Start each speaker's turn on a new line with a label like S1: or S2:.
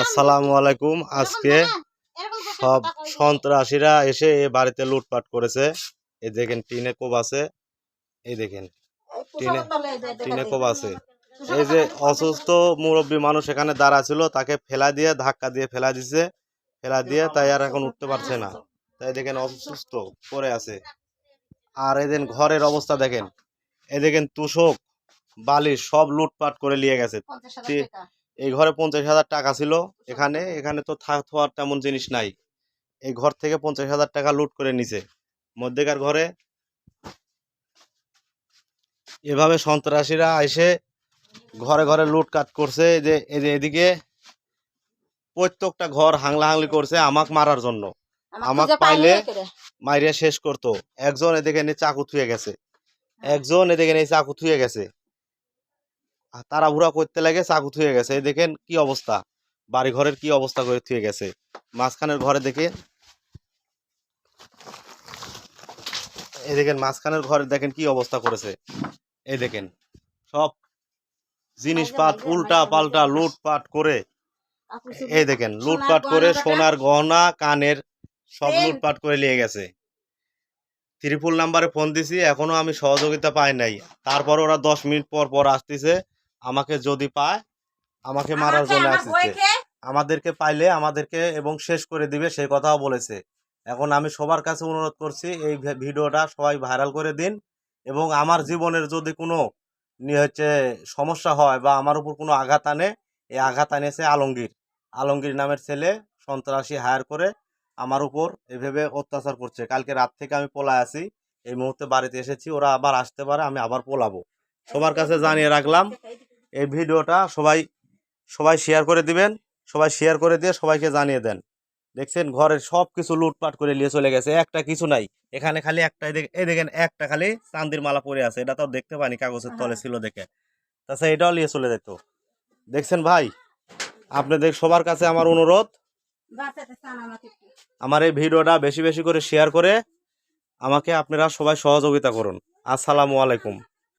S1: আসসালামু আলাইকুম। আজকে সব সন্ত্রাসীরা এসে এ বাড়িতে লুটপাট করেছে। এই দেখেন টিনে কোব আছে। এই দেখেন টিনে টিনে কোব আছে। এই যে অসুস্থ মুরব্বী মানুষ এখানে দাঁড়া ছিল তাকে ফেলা দিয়ে ধাক্কা দিয়ে ফেলা দিছে। ফেলা দিয়ে তাই আর এখন উঠতে পারছে না। তাই দেখেন অসুস্থ পড়ে আছে। আর এদিন ঘরের অবস্থা দেখেন। এই দেখেন তুষক বালিশ সব লুটপাট করে নিয়ে গেছে। এই ঘরে পঞ্চাশ হাজার টাকা ছিল। এখানে এখানে তো থাক থাকার তেমন জিনিস নাই। এই ঘর থেকে পঞ্চাশ হাজার টাকা লুট করে নিছে। মধ্যেকার ঘরে এভাবে সন্ত্রাসীরা এসে ঘরে ঘরে লুটকাট করছে। যে এই যে এদিকে প্রত্যেকটা ঘর হাংলা হাংলি করছে আমাক মারার জন্য। আমাক পাইলে মাইরিয়া শেষ করতো। একজন এদিকে নিয়ে চাকু থুয়ে গেছে। একজন এদিকে নিয়ে চাকু থুয়ে গেছে। আর তাড়াহুড়া করতে লাগে চাকু থুয়ে গেছে। এই দেখেন কি অবস্থা। বাড়ি ঘরের কি অবস্থা করে থুয়ে গেছে। মাঝখানের ঘরে দেখে এই দেখেন মাঝখানের ঘরে দেখেন কি অবস্থা করেছে। এই দেখেন সব জিনিসপাত উল্টা পাল্টা লুটপাট করে। এই দেখেন লুটপাট করে সোনার গহনা কানের সব লুটপাট করে নিয়ে গেছে। ত্রিপুল নাম্বারে ফোন দিছি এখনও আমি সহযোগিতা পাই নাই। তারপর ওরা দশ মিনিট পর পর আসতেছে। আমাকে যদি পায় আমাকে মারার জন্য আসতেছে আমাদেরকে পাইলে আমাদেরকে এবং শেষ করে দিবে সেই কথাও বলেছে। এখন আমি সবার কাছে অনুরোধ করছি এই ভিডিওটা সবাই ভাইরাল করে দিন এবং আমার জীবনের যদি কোনো হচ্ছে সমস্যা হয় বা আমার উপর কোনো আঘাত আনে এই আঘাত আনেছে আলমগীর। আলমগীর নামের ছেলে সন্ত্রাসী হায়ার করে আমার উপর এভাবে অত্যাচার করছে। কালকে রাত থেকে আমি পলায় আছি এই মুহূর্তে বাড়িতে এসেছি ওরা আবার আসতে পারে আমি আবার পোলাবো। সবার কাছে জানিয়ে রাখলাম এই ভিডিওটা সবাই সবাই শেয়ার করে দিবেন সবাই শেয়ার করে দিয়ে সবাইকে জানিয়ে দেন। দেখছেন ঘরের সব কিছু লুটপাট করে নিয়ে চলে গেছে একটা কিছু নাই। এখানে খালি একটা এই দেখ- দেখেন একটা খালি চান্দির মালা পরে আছে এটা তো দেখতে পানি কাগজের তলে ছিল দেখে। তাছাড়া এটাও নিয়ে চলে যেত। দেখছেন ভাই আপনাদের সবার কাছে আমার অনুরোধ আমার এই ভিডিওটা বেশি বেশি করে শেয়ার করে আমাকে আপনারা সবাই সহযোগিতা করুন। আসসালামু আলাইকুম।